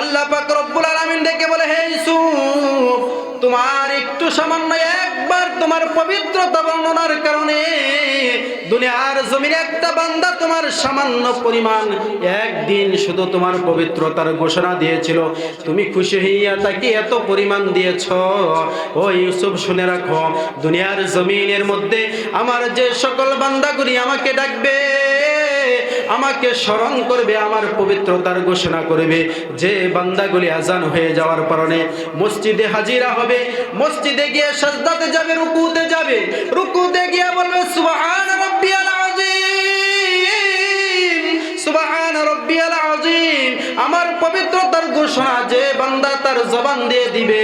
আল্লাহ পাক রব্বুল আলামিন ডেকে বলে, হে ইউসুফ, তোমার একটু সামান্য একবার তোমার পবিত্রতা বর্ণনার কারণে দুনিয়ার জমিনে একটা বান্দা তোমার সামান্য পরিমাণ একদিন শুধু তোমার পবিত্রতার ঘোষণা দিয়েছিল। তুমি খুশি হইয়া তাকে এত পরিমাণ দিয়েছ। ও ইউসুফ, শুনে রাখো, দুনিয়ার জমিনের মধ্যে আমার যে সকল বান্দাগুলি আমাকে ডাকবে আমাকে স্মরণ করবে, আমার পবিত্রতার ঘোষণা করবে। যে বান্দাগুলি আজান হয়ে যাওয়ার কারণে মসজিদে হাজিরা হবে, মসজিদে গিয়ে সাজদাতে যাবে, রুকুতে যাবে। রুকুতে গিয়ে বলবে, সুবহান রাব্বিয়াল সুবহান রাব্বিয়াল আযীম আমার পবিত্রতার ঘোষণা যে বান্দা তার জবান দিয়ে দিবে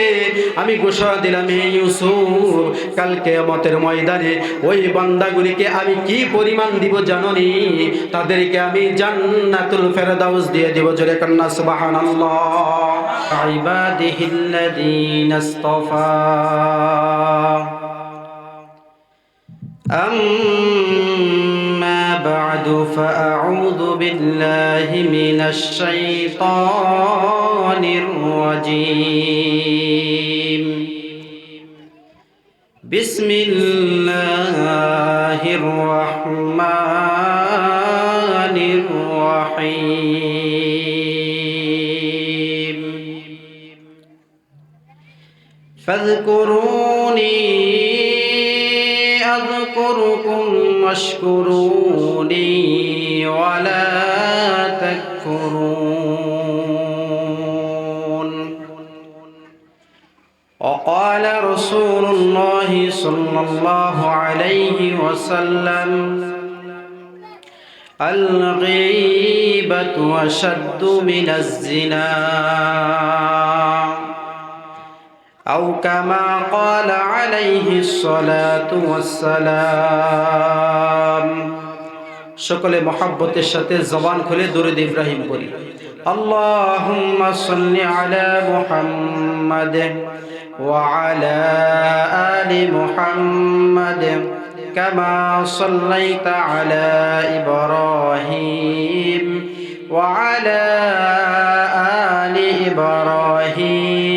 আমি ঘোষণা দিলাম হে ইউসুফ কালকে মতের ময়দানে ওই বান্দাগুলিকে আমি কি পরিমাণ দিব জাননি তাদেরকে আমি জান্নাতুল ফেরদাউস দিয়ে দিব জোরে কন্না সুবহানাল্লাহ ইবাদিহিল্লাযীনা ইসতাফা أما بعد فأعوذ بالله من الشيطان الرجيم. بسم الله الرحمن الرحيم. فاذكروني أذكركم واشكروني ولا تكفرون وقال رسول الله صلى الله عليه وسلم الغيبة أشد من الزنا أو كما قال عليه الصلاة والسلام সকলে মহাব্বতের সাথে জবান খুলে দরুদ ইব্রাহিম বলি আল্লাহুম্মা সাল্লি আলা মুহাম্মাদ ওয়া আলা আলি মুহাম্মাদ كما صليت على إبراهيم وعلى آل إبراهيم إنك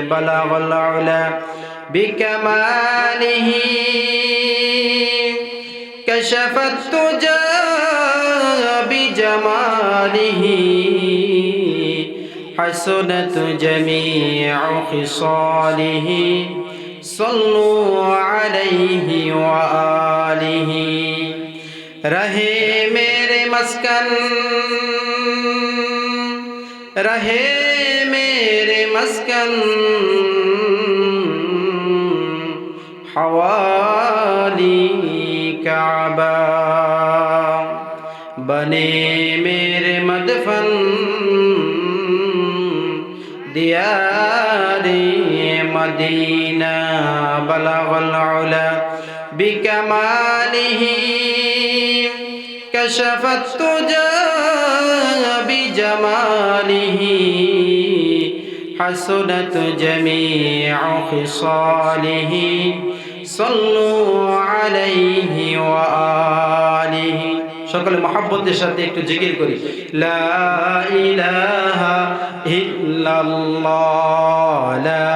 بلغ العلا بكماله كشف التجى بجماله حسنت جميع خصاله صلوا عليه وآله رہے میرے مسکن رہے میرے مسکن حوالی کعبہ بنے میرے مدفن. دیار مدینہ بلغ العلا بکماله كشف التجى بجماله. حسنت جميع خصاله صلوا عليه وآله সকলে মহাব্বতের সাথে একটু জিকির করি লা ইলাহা ইল্লাল্লাহ লা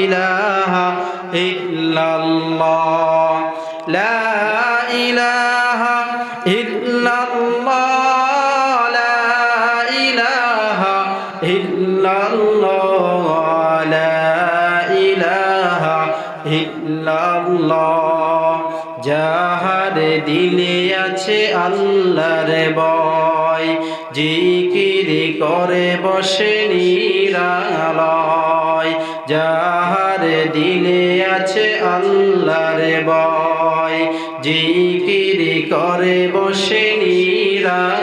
ইলাহা ইল্লাল্লাহ লা ইলাহা আছে আল্লাহর বয়। জিকিরি করে বসে নিরালয়। যাহার দিলে আছে আল্লাহর বয়। জিকিরি করে বসে নিরালয়।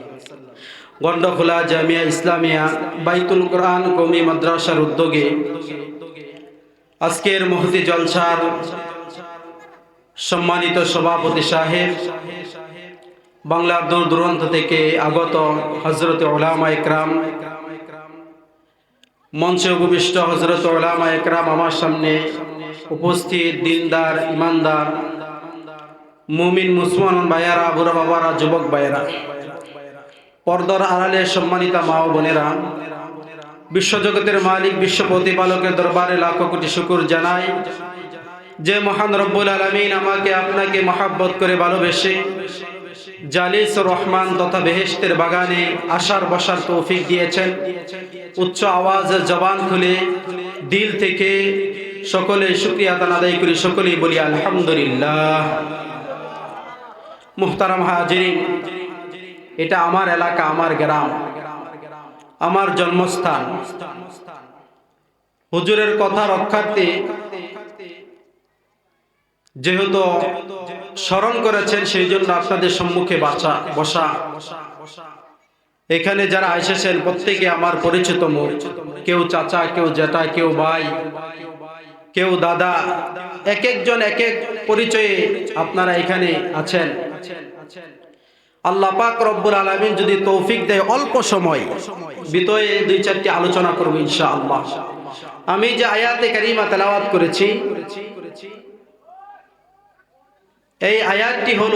গন্ডখোলা জামিয়া ইসলামিয়া বাইতুল কোরআন কমি মাদ্রাসার উদ্যোগে আজকের মহতি জলসার সম্মানিত সভাপতি সাহেব, বাংলার দূর দূরান্ত থেকে আগত হজরত ওলামা একরাম, মঞ্চে উপবিষ্ট হজরত ওলামা একরাম আমার সামনে উপস্থিত দিনদার, ইমানদার, মুমিন, মুসলমান ভাইয়ারা, বুড়া বাবারা, যুবক ভাইয়েরা। পর্দার আড়ালে সম্মানিতা মা ও বোনেরা, বিশ্বজগতের মালিক, বিশ্ব প্রতিপালকের দরবারে লাখো কোটি শুকুর জানাই। যে মহান রব্বুল আলমিন আমাকে, আপনাকে মহাব্বত করে ভালোবেসে জালিস রহমান তথা বেহেস্তের বাগানে আসার বসার তৌফিক দিয়েছেন। উচ্চ আওয়াজ জবান খুলে দিল থেকে সকলে শুক্রিয়া দান আদায় করি, সকলেই বলি আলহামদুলিল্লাহ। মুহতারাম হাজিরিন এটা আমার এলাকা, আমার গ্রাম, আমার জন্মস্থান। হুজুরের কথা রক্ষার্থে যেহেতু স্মরণ করেছেন, সেই জন্য আপনাদের সম্মুখে বাসা, বসা। এখানে যারা এসেছেন, প্রত্যেকে আমার পরিচিত মুখ। কেউ চাচা, কেউ জেঠা, কেউ ভাই, কেউ দাদা, এক একজন এক এক পরিচয়ে আপনারা এখানে আছেন। আল্লাহ পাক রব্বুল আলমিন যদি তৌফিক দেয় অল্প সময়, বিতয়ে দুই চারটি আলোচনা করব ইনশাআল্লাহ। আমি যে আয়াতে কারিমা তেলাওয়াত করেছি, এই আয়াতটি হল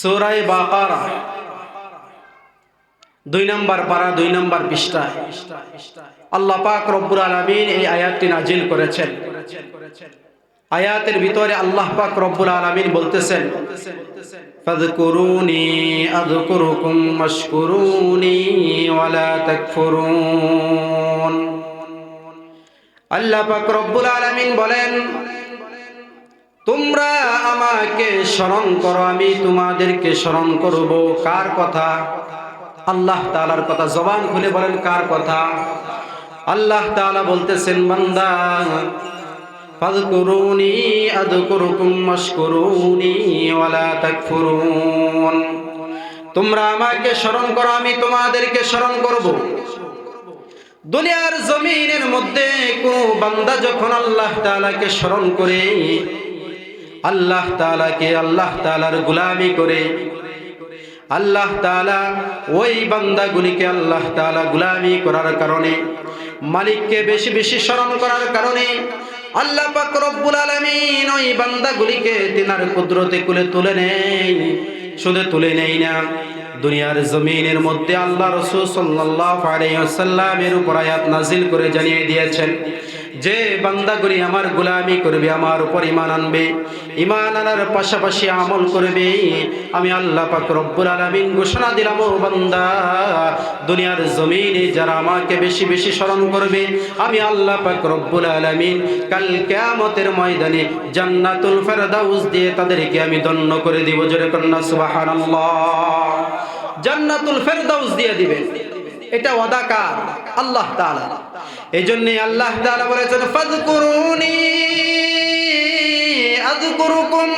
সোরাই বাকারা। দুই নম্বর পারা, দুই নম্বর পৃষ্ঠায়। আল্লাহ পাক রব্বুল আলমিন এই আয়াতটি নাজিল করেছেন করেছেন। আয়াতের ভিতরে আল্লাহ পাক রব্বুল আলমিন বলতেছেন, ফাযকুরুনি আযকুরুকুম ওয়াশকুরুনি ওয়ালা তাকফুরুন। আল্লাহ পাক রব্বুল আলামিন বলেন, তোমরা আমাকে স্মরণ করো, আমি তোমাদেরকে স্মরণ করব। কার কথা? আল্লাহ তাআলার কথা। জবান খুলে বলেন, কার কথা? আল্লাহ তাআলা বলতেছেন, বান্দা তোমরা আমাকে স্মরণ করো, আমি তোমাদেরকে স্মরণ করব। দুনিয়ার জমিনের মধ্যে কোন বান্দা যখন আল্লাহ তাআলাকে স্মরণ করে, আল্লাহ তাআলাকে আল্লাহ তাআলার গোলামি করে, আল্লাহ তাআলা ওই বান্দাগুলিকে আল্লাহ তাআলা গোলামি করার কারণে, মালিককে বেশি বেশি স্মরণ করার কারণে আল্লাহ পাক রব্বুল আলামিন ওই বান্দাগুলিকে তিনার কুদরতে কুলে তুলে নেই শুধু তুলে নেই না, দুনিয়ার জমিনের মধ্যে আল্লাহ রসুল সাল্লাল্লাহু আলাইহি ওয়াসাল্লামের উপর আয়াত নাজিল করে জানিয়ে দিয়েছেন যে বান্দাগুলি আমার গোলামি করবে, আমার উপর ইমান আনবে ইমান আনার পাশাপাশি আমল করবে, আমি আল্লাহ পাক রব্বুল আলামিন ঘোষণা দিলাম, ও বান্দা, দুনিয়ার জমিনে যারা আমাকে বেশি বেশি স্মরণ করবে, আমি আল্লাহ পাক রব্বুল আলামিন কাল কিয়ামতের ময়দানে জান্নাতুল ফেরদাউস দিয়ে তাদেরকে আমি দন্য করে দিব, জোরে কন্যা, সুবহানাল্লাহ। জান্নাতুল ফেরদাউস দিয়ে দিবেন। এটা ওয়াদাকার আল্লাহ তাআলা। এই জন্যে আল্লাহ তারা বলেছেন ফাজকুরুনি আযকুরুকুম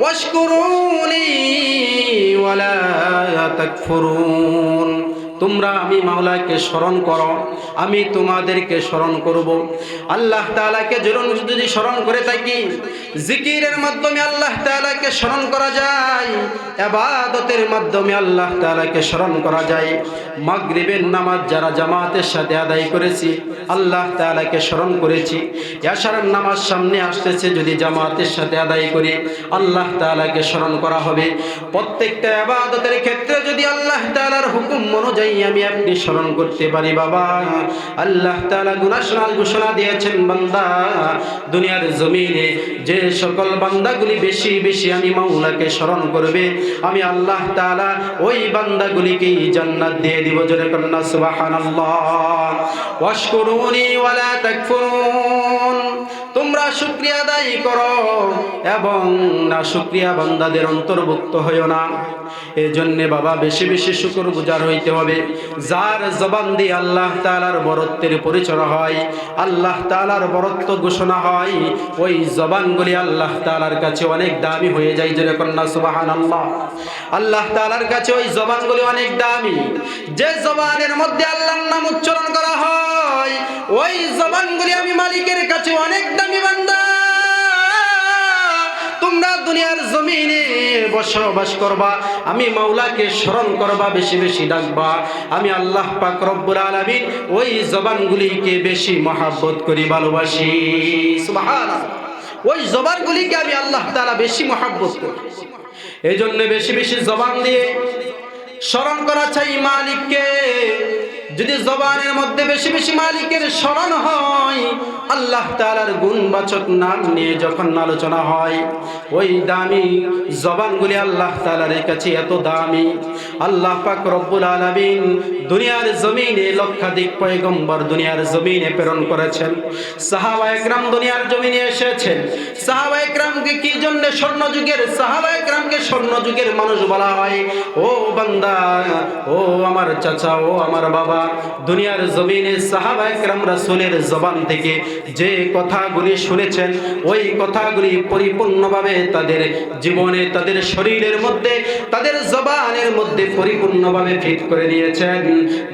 ওয়াশকুরুনি ওয়ালা তাকফুরুন। তোমরা আমি মাওলাকে স্মরণ করো, আমি তোমাদেরকে স্মরণ করব। আল্লাহ তাআলাকে জরুন যদি স্মরণ করে থাকি, জিকিরের মাধ্যমে আল্লাহ তাআলাকে স্মরণ করা যায়, ইবাদতের মাধ্যমে আল্লাহ তাআলাকে স্মরণ করা যায়। মাগরিবের নামাজ যারা জামাতের সাথে আদায় করেছি, আল্লাহ তাআলাকে স্মরণ করেছি। ইয়াশারের নামাজ সামনে আসতেছে, যদি জামাতের সাথে আদায় করি, আল্লাহ তাআলাকে স্মরণ করা হবে। প্রত্যেকটা ইবাদতের ক্ষেত্রে যদি আল্লাহ তাআলার হুকুম অনুযায়ী আমি আপনি স্মরণ করতে পারি, বাবা। আল্লাহ তাআলা গুনাশনাল ঘোষণা দিয়েছেন, বান্দা। দুনিয়ার জমিনে যে সকল বান্দাগুলি বেশি বেশি আমি মাওলাকে স্মরণ করবে, আমি আল্লাহ তাআলা ওই বান্দাগুলিকেই জান্নাত দিয়ে দিব, জোরে কন্যা, সুবহানাল্লাহ। ওয়াশকুরুনি ওয়ালা তাকফুরুন। তোমরা শুক্রিয়া আদায় করো এবং না শুক্রিয়া বান্দাদের অন্তর্ভুক্ত হইও না। এই জন্যে বাবা, বেশি বেশি শুকর গুজার হইতে হবে। যার জবান দিয়ে আল্লাহ তালার বরত্বের পরিচয় হয়, আল্লাহ তালার বরত্ব ঘোষণা হয়, ওই জবানগুলি আল্লাহ তালার কাছে অনেক দামি হয়ে যায় যেরকম না সুবাহান আল্লাহ আল্লাহ তালার কাছে ওই জবানগুলি অনেক দামি। যে জবানের মধ্যে আল্লাহর নাম উচ্চারণ করা হয়, ওই জবানগুলি আমি মালিকের কাছে অনেক দামি বান্দা, তোমরা দুনিয়ার জমিনে বসবাস করবা, আমি মাওলাকে স্মরণ করবা, বেশি বেশি ডাকবা। আমি আল্লাহ পাক রব্বুল আলামিন ওই জবানগুলিকে বেশি মহাব্বত করি, ভালোবাসি। ওই জবানগুলিকে আমি আল্লাহ তাআলা বেশি মহাব্বত করি। এই জন্য বেশি বেশি জবান দিয়ে স্মরণ করা চাই মালিককে। যদি জবানের মধ্যে বেশি বেশি মালিকের স্মরণ হয় আল্লাহ তালার গুণবাচক নাম নিয়ে যখন আলোচনা হয়, ওই দামি জবানগুলি আল্লাহ তালার কাছে এত দামি। আল্লাহ পাক রব্বুল আলামিন দুনিয়ার জমিনে লক্ষাধিক পয়গম্বর দুনিয়ার জমিনে প্রেরণ করেছেন। সাহাবা একরাম দুনিয়ার জমিনে এসেছেন। সাহাবা একরামকে কি জন্য স্বর্ণ যুগের সাহাবা একরামকে স্বর্ণ যুগের মানুষ বলা হয়? ও বান্দা, ও আমার চাচা, ও আমার বাবা, দুনিয়ার জমিনে সাহাবা একরাম রাসূলের জবান থেকে যে কথাগুলি শুনেছেন, ওই কথাগুলি পরিপূর্ণভাবে তাদের জীবনে, তাদের শরীরের মধ্যে, তাদের জবানের মধ্যে পরিপূর্ণভাবে ফিট করে নিয়েছেন।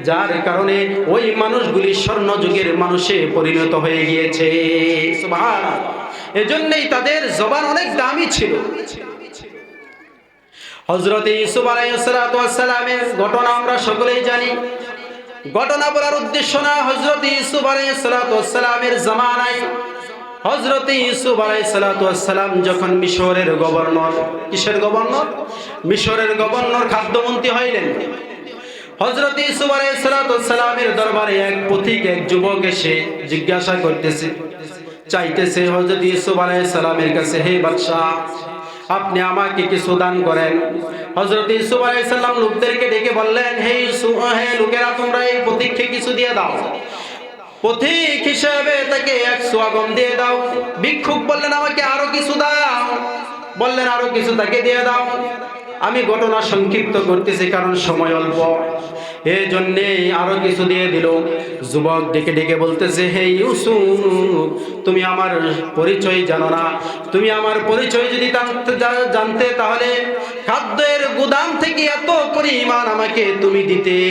যার কারণে ওই মানুষগুলি স্বর্ণ যুগের মানুষে পরিণত হয়ে গিয়েছে। এজন্যই তাদের জবান অনেক দামি ছিল। হজরত ইসুফ আলাইসালামের ঘটনা আমরা সকলেই জানি। ঘটনা বলার উদ্দেশ্য না হজরত ইসুফ আলাইসালামের জামানায়। হজরত ইসুফ আলাইসালাম যখন মিশরের গভর্নর, কিসের গভর্নর? মিশরের গভর্নর খাদ্যমন্ত্রী হইলেন। হজরত ইসুফ আলাইসালামের দরবারে এক পথিক, এক যুবক এসে জিজ্ঞাসা করতেছে, চাইতেছে হজরত ইসুফ আলাইসালামের কাছে, হে বাদশাহ আপনি আমাকে কিছু দান করেন। হজরত ইসুফ আলাইসাল্লাম লোকদেরকে ডেকে বললেন, হে ইসুফ হে লোকেরা, তোমরা এই প্রতীক্ষে কিছু দিয়ে দাও। পথিক হিসেবে তাকে এক সোয়াগম দিয়ে দাও। ভিক্ষুক বললেন, আমাকে আরও কিছু দাও। বললেন, আরও কিছু তাকে দিয়ে দাও। আমি ঘটনা সংক্ষিপ্ত করতেছি, কারণ সময় অল্প। এই জন্যে আরও কিছু দিয়ে দিল। যুবক ডেকে ডেকে বলতেছে, হে ইউসুফ, তুমি আমার পরিচয় জানো না। তুমি আমার পরিচয় যদি জানতে- জানতে, তাহলে খাদ্যের গুদাম থেকে এত পরিমাণ আমাকে তুমি দিতে।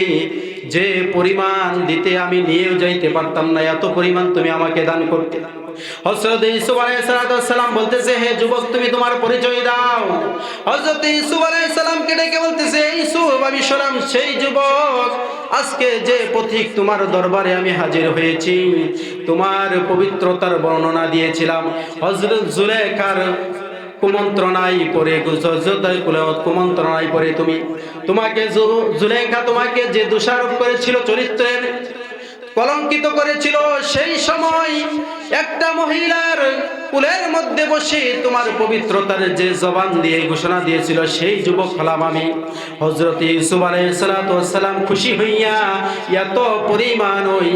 যে পরিমাণ দিতে আমি নিয়েও যাইতে পারতাম না, এত পরিমাণ তুমি আমাকে দান করতে। হযরত ইউসুফ বলতেছে, হে যুবক, তুমি তোমার পরিচয় দাও। হযরত ইউসুফ ডেকে বলতেছে ইউসুফ, আমি শোনাম সেই যুবক। আজকে যে পথিক তোমার দরবারে আমি হাজির হয়েছি, তোমার পবিত্রতার বর্ণনা দিয়েছিলাম। হযরত জুলেখার কুমন্ত্রণাই পরে কুমন্ত্রণাই পরে তুমি। তোমাকে জুলেখা তোমাকে যে দোষারোপ করেছিল চরিত্রের কলঙ্কিত করেছিল, সেই সময় একটা মহিলার কুলের মধ্যে বসে তোমার পবিত্রতার যে জবান দিয়ে ঘোষণা দিয়েছিল, সেই যুবক হলাম আমি। হজরত ইউসুফ আলাইসালাম খুশি হইয়া এত পরিমাণ ওই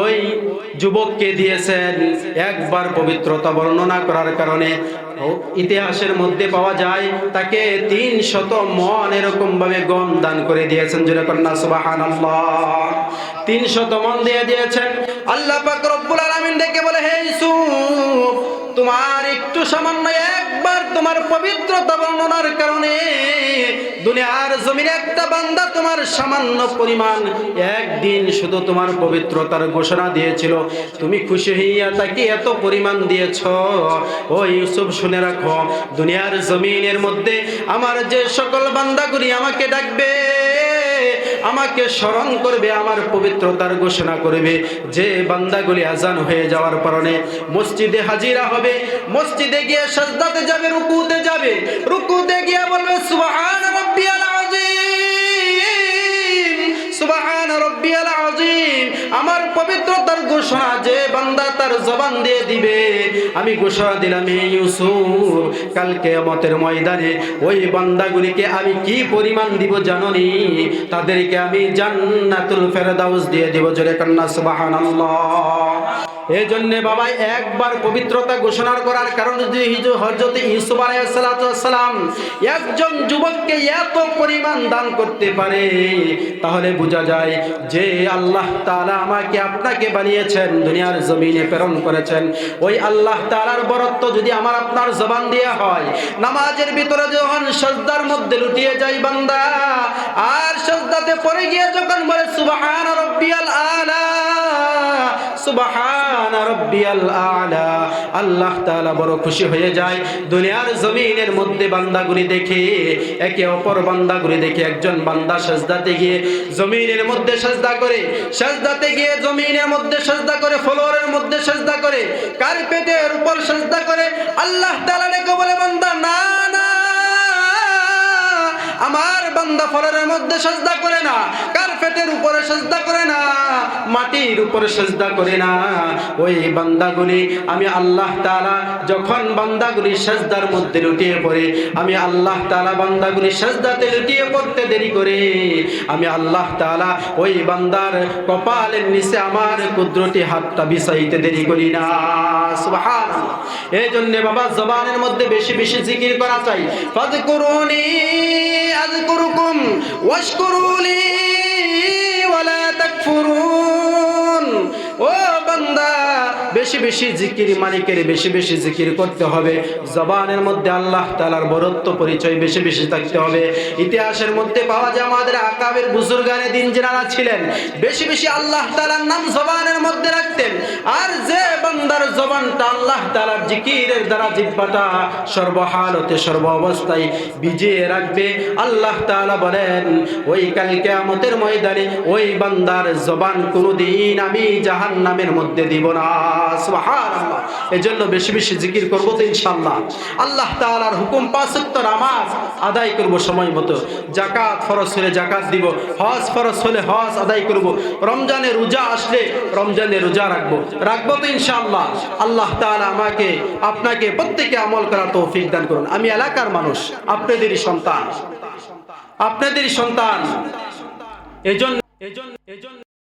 ওই যুবককে দিয়েছেন, একবার পবিত্রতা বর্ণনা করার কারণে ইতিহাসের মধ্যে পাওয়া যায়, তাকে তিন শত মন এরকম ভাবে গম দান করে দিয়েছেন যেটা কন্যা সুবাহান তিন শত মন দিয়ে দিয়েছেন। আল্লাহ পাক রব্বুল আলামিন ডেকে বলে, হে ইসু তোমার একটু সামান্য একবার তোমার পবিত্রতা বর্ণনার কারণে দুনিয়ার জমিনে একটা বান্দা তোমার সামান্য পরিমাণ একদিন শুধু তোমার পবিত্রতার ঘোষণা দিয়েছিল। তুমি খুশি হইয়া তাকে এত পরিমাণ দিয়েছ। ও ইউসুফ, শুনে রাখো, দুনিয়ার জমিনের মধ্যে আমার যে সকল বান্দাগুলি আমাকে ডাকবে আমাকে স্মরণ করবে, আমার পবিত্রতার ঘোষণা করবে। যে বান্দাগুলি আজান হয়ে যাওয়ার কারণে মসজিদে হাজিরা হবে, মসজিদে গিয়ে সাজদাতে যাবে, রুকুতে যাবে। রুকুতে গিয়ে বলবে, সুবহান রাব্বিয়াল আযীম। সুবহান রব্বিয়াল আযীম, আমার পবিত্রতার ঘোষণা যে বান্দা তার জবান দিয়ে দিবে। আমি ঘোষণা দিলাম কালকে ইউসুফ কাল কিয়ামতের ময়দানে ওই বান্দাগুলিকে আমি কি পরিমাণ দিব জাননি? তাদেরকে আমি জান্নাতুল ফেরদাউস দিয়ে দিব। জোরে কান্না, সুবহানাল্লাহ। এই জন্য বাবা একবার পবিত্রতা ঘোষণা করার কারণ হজরত ইউসুফ আলাইসালাম একজন যুবককে এত পরিমাণ দান করতে পারে, তাহলে বোঝা যায় যে আল্লাহ তাআলা আমাকে, আপনাকে বানিয়েছেন, দুনিয়ার জমিনে প্রেরণ করেছেন। ওই আল্লাহ তাআলার বরত্ব যদি আমার আপনার জবান দিয়ে হয়, নামাজের ভিতরে যখন সজদার মধ্যে লুটিয়ে যায় বান্দা, আর সজদাতে পড়ে গিয়ে যখন বলে, সুবহান রব্বিয়াল আলা সুবহান আলা। আল্লাহ তাআলা বড় খুশি হয়ে যায়। দুনিয়ার জমিনের মধ্যে বান্দাগুলি দেখে, একে অপর বান্দাগুলি দেখে একজন বান্দা সাজদাতে গিয়ে জমিনের মধ্যে সাজদা করে, সাজদাতে গিয়ে জমিনের মধ্যে সাজদা করে, ফ্লোরের মধ্যে সাজদা করে, কার্পেটের উপর সাজদা করে, আল্লাহ তাআলা বলে বান্দা, না আমার বান্দা ফলের মধ্যে সাজদা করে না, কার্পেটের উপরে সাজদা করে না, মাটির উপরে সাজদা করে না। ওই বান্দাগুলি, আমি আল্লাহ তাআলা যখন বান্দাগুলি সাজদার মধ্যে লুটিয়ে পড়ে, আমি আল্লাহ তাআলা বান্দাগুলি সাজদাতে লুটিয়ে পড়তে দেরি করে। আমি আল্লাহ তাআলা ওই বান্দার কপালের নিচে আমার কুদরতি হাতটা বিছাইতে দেরি করি না। সুবহানাল্লাহ। এই জন্য বাবা, জবানের মধ্যে বেশি বেশি জিকির করা চাই। ফাযকুরুনি আযকুরুকুম ওয়াশকুরুলি ওয়ালা তাকফুরুন। বেশি বেশি জিকির, মালিকের বেশি বেশি জিকির করতে হবে। জবানের মধ্যে আল্লাহ তালার বরত্ব, পরিচয় বেশি বেশি থাকতে হবে। ইতিহাসের মধ্যে পাওয়া যায় আমাদের আকাবের বুজুর্গানে দিন যারা ছিলেন। বেশি বেশি আল্লাহ তাআলার নাম জবানের মধ্যে রাখতেন। আর যে বান্দার জবানটা আল্লাহ তাআলার জিকিরের দ্বারা জিহ্বাটা সর্বহালতে সর্ব অবস্থায় ভিজিয়ে রাখবে। আল্লাহ তাআলা বলেন, ওই কাল কিয়ামতের ময়দানে ওই বান্দার জবান কোনোদিন আমি জাহান্নামের মধ্যে দিব না। এজন্য বেশি বেশি জিকির করব তো ইনশাআল্লাহ। আল্লাহ তাআলার হুকুম আদায় করব সময় মতো। ফরজ হলে যাকাত দিব, হজ হলে হজ আদায় করব। রোজা আসলে রোজা রাখব। রাখব তো ইনশাআল্লাহ। আল্লাহ তাআলা আমাকে, আপনাকে প্রত্যেকে আমল করার তৌফিক দান করুন। আমি এলাকার মানুষ, আপনাদেরই সন্তান। আপনাদেরই সন্তান। এজন্য এজন্য এজন্য